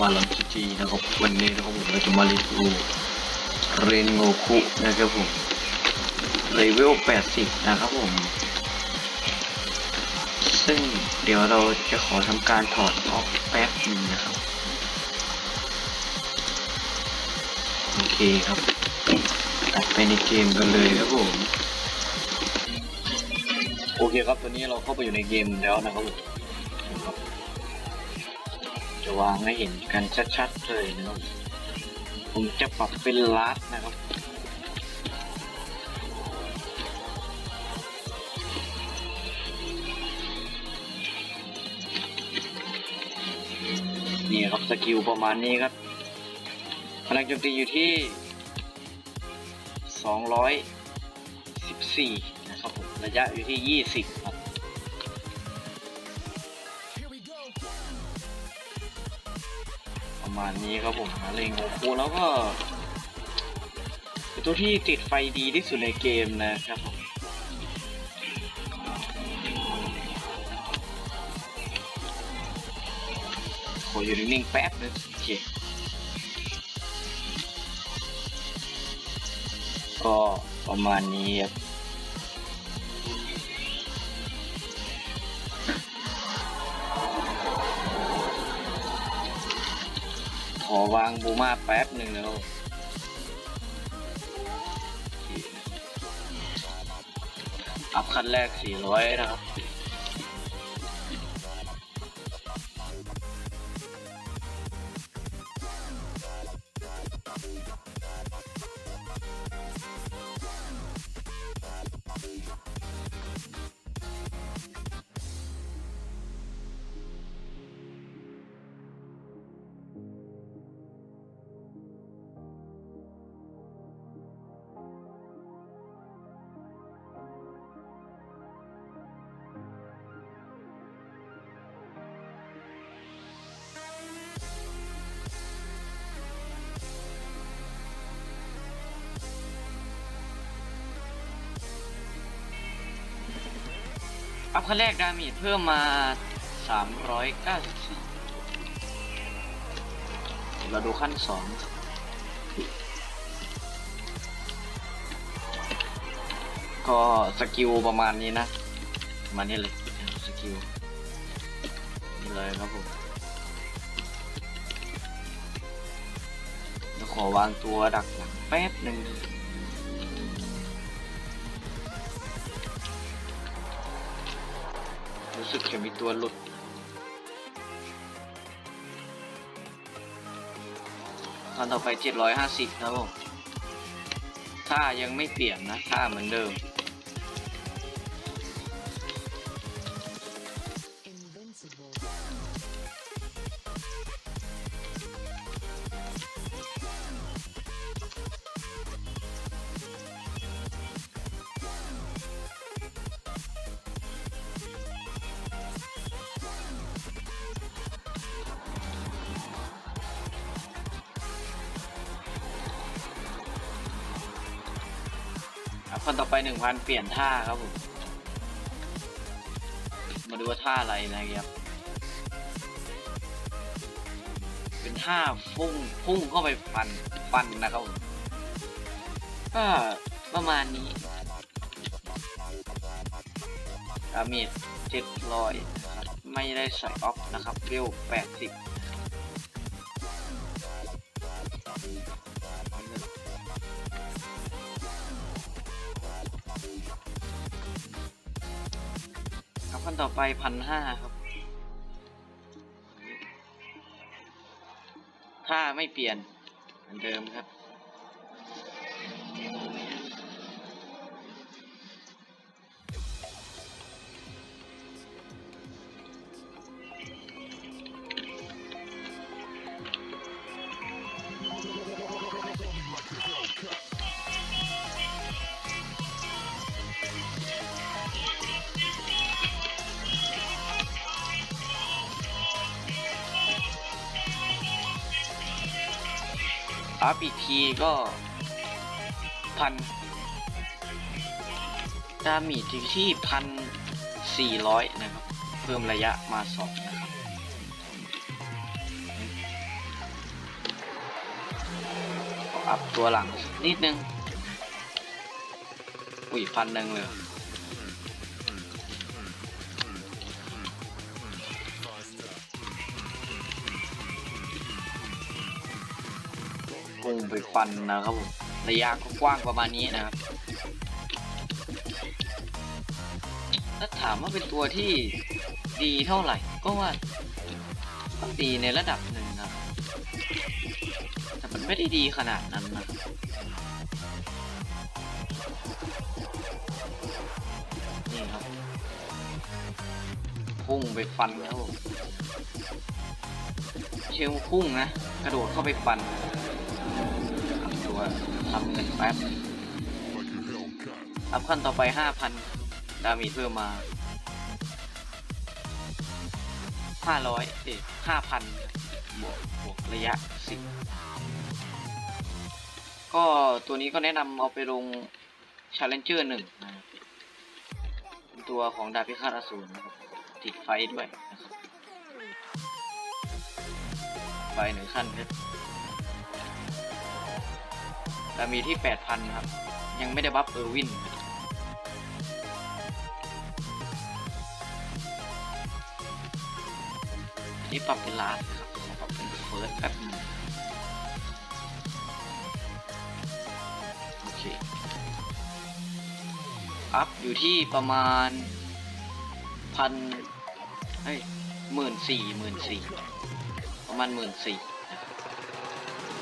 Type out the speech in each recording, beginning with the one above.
มาลังจีจีนะครับวันนี้นะครับผมเราจะมารีวิวเรนโงคุนะครับผมเลเวล 80 นะครับผม ซึ่งเดี๋ยวเราจะขอทำการถอดออกแป๊บหนึงนะครับ โอเคครับตัดไปในเกมกันเลยครับผม โอเคครับตอนนี้เราเข้าไปอยู่ในเกมแล้วนะครับผม จะวางให้เห็นกันชัดๆเลยนะครับ ผมจะปรับเป็นลัดนะครับนี่ครับสกิลประมาณนี้ครับพลังโจมตีอยู่ที่ 214 นะครับผมระยะอยู่ที่ 20 ครับ มาณนี้ครับผมเลงโงคูแล้วก็ตัวที่ติดไฟดีที่สุดในเกมนะครับผมขออยู่นิ่งๆแป๊บนึงโอเคก็ประมาณนี้ครับ อวางบูมาแป๊บหนึ่งแล้วอัพคันแรก 400 นะครับ อัพคันแรกดาเมจเพิ่มมา 394เราดูขั้นสองก็สกิลประมาณนี้นะประมาณนี้เลยสกิลนี่เลยครับผมขอวางตัวดักหลังแป๊บหนึ่ง รู้สึกจะมีตัวหลุด ตอนต่อไป 750ครับผม ถ้ายังไม่เปลี่ยนนะ ถ้าเหมือนเดิม คนต่อไป1,000เปลี่ยนท่าครับผม มาดูว่าท่าอะไรนะครับ เป็นท่าพุ่งพุ่งเข้าไปฟันฟันนะครับผมก็ประมาณนี้ดาเมจเจ็ดร้อยไม่ได้ใส่ออฟนะครับเร็วแปดสิบ ขั้นต่อไปพันห้าครับ ถ้าไม่เปลี่ยนเหมือนเดิมครับ อัพอีกทีก็พันดามีที่ที่พันสี่ร้อยนะครับ เพิ่มระยะมาสองนะครับอัพตัวหลังนิดนึง อุ้ยพันหนึ่งเลย ไปฟันนะครับผมระยะกว้างประมาณนี้นะครับถ้าถามว่าเป็นตัวที่ดีเท่าไหร่ ก็ว่าก็ดีในระดับหนึ่งนะแต่มันไม่ได้ดีขนาดนั้นนะนี่ครับพุ่งไปฟันครับผมเชลพุ่งนะ กระโดดเข้าไปฟัน ทำเงินแป๊บอัพขั้นต่อไปห้าพันดามีเพิ่มมาห้าร้อยเอ๊ะห้าพันบวกบวกระยะสิบก็ตัวนี้ก็แนะนำเอาไปลง Challenger หนึ่งนะตัวของดาบพิฆาตอสูรนะครับติดไฟด้วยนะครับไฟหนึ่งขั้นเพชร ดามีที่แปดพันครับ ยังไม่ได้บัฟเออร์วินนี่ปรับเป็นลาสครับขอปรับเป็นเฟิร์สแป๊บนึงโอเค อัพอยู่ที่ประมาณพันเฮ้ยหมื่นสี่หมื่นสี่ประมาณหมื่นสี่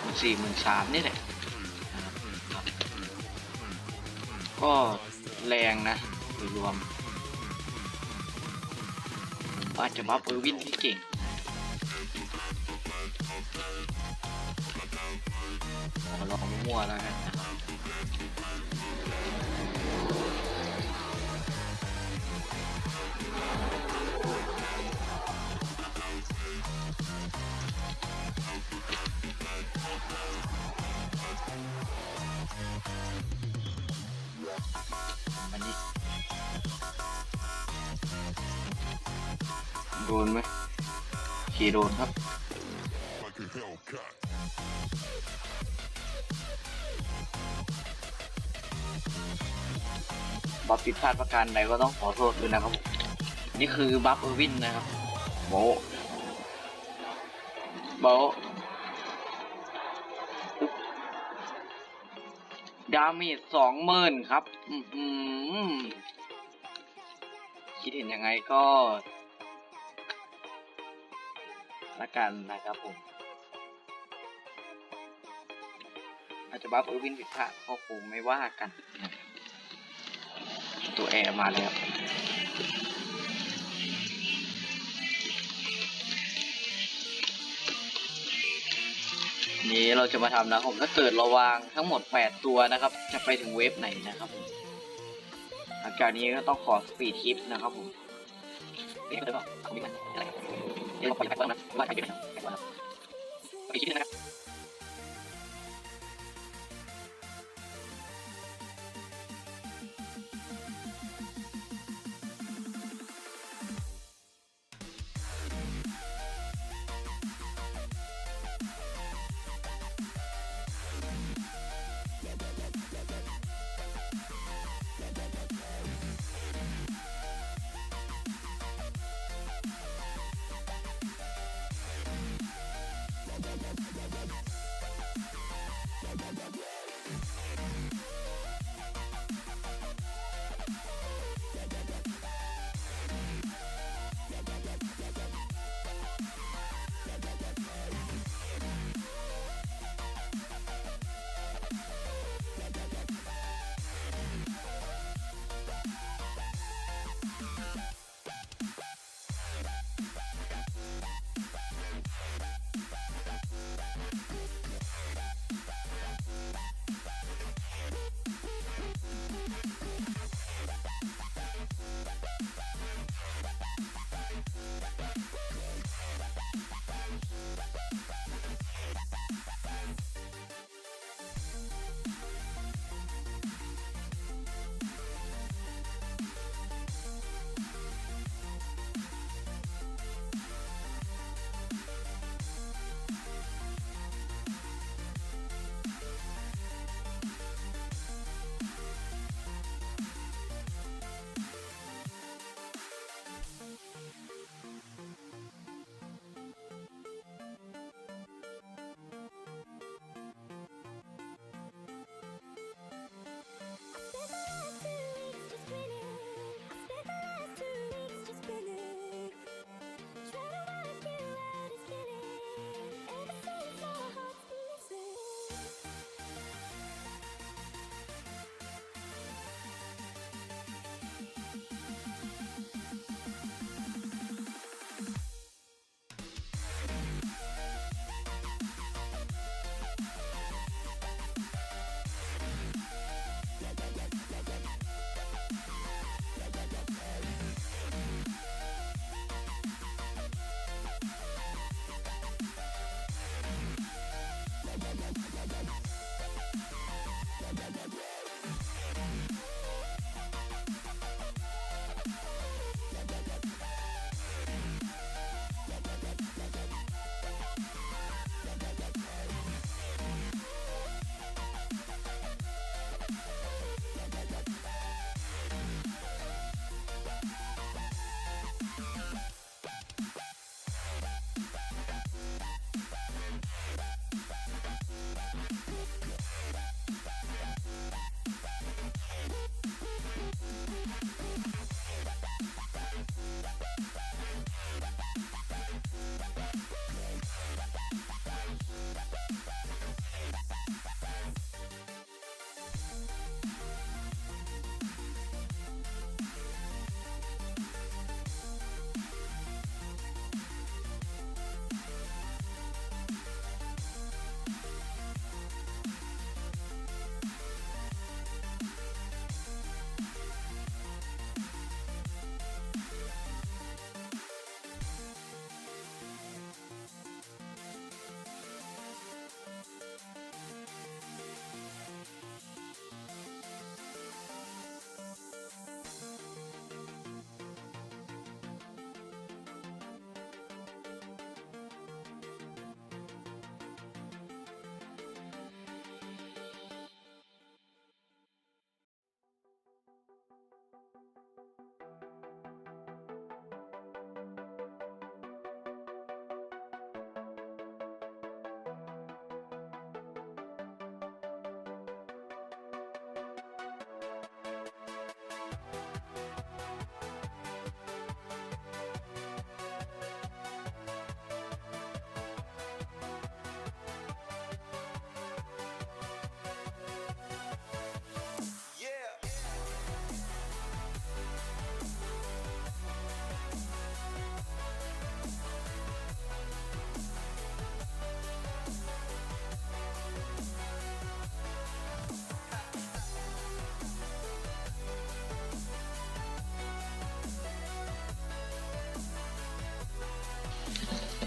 หมื่นสี่หมื่นสามนี่แหละ ก็แรงนะโดยรวมอาจจะบัฟเออร์วินที่เก่งขอลองมั่วแล้วกัน นะครับอันนี้โดนไหมขี่โดนครับ like a Hellcat. บัฟผิดพลาดประการใดก็ต้องขอโทษด้วยนะครับ นี่คือบัฟเออร์วินนะครับโบะโบ ดาเมจสองหมื่นครับ อือหือคิดเห็นยังไงก็ละกันนะครับผม อาจจะบัฟเออร์วินผิดพลาดก็คงไม่ว่ากัน ตัวแอร์มาแล้ว นี้เราจะมาทำนะผมถ้าเกิดเราวางทั้งหมด 8 ตัวนะครับ จะไปถึงเวฟไหนนะครับผมหลังจากนี้ก็ต้องขอสปีดทิปนะครับผมเอ๊ะเดี๋ยวก่อนเอาไปกันอะไรเดี๋ยวเราปล่อยไปก่อนนะว่าใครเป็นนะไปก่อนนะสปีดทิปนะครับ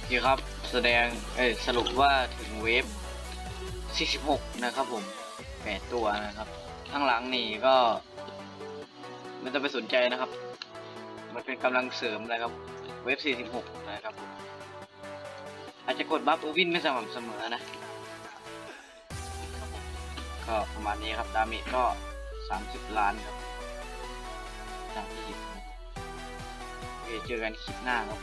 นี่ครับแสดงเอ้ยสรุปว่าถึงเวฟ 46 นะครับผม8ตัวนะครับ ข้างหลังนี่ก็ไม่ต้องไปสนใจนะครับ มันเป็นกำลังเสริมนะครับ เวฟ 46 นะครับผมอาจจะกดบัฟเออวินไม่สม่ำเสมอนะ ก็ประมาณนี้ครับ ดาเมจก็ 30 ล้านครับตามที่เห็นนะครับโอเคเจอกันคลิปหน้าครับ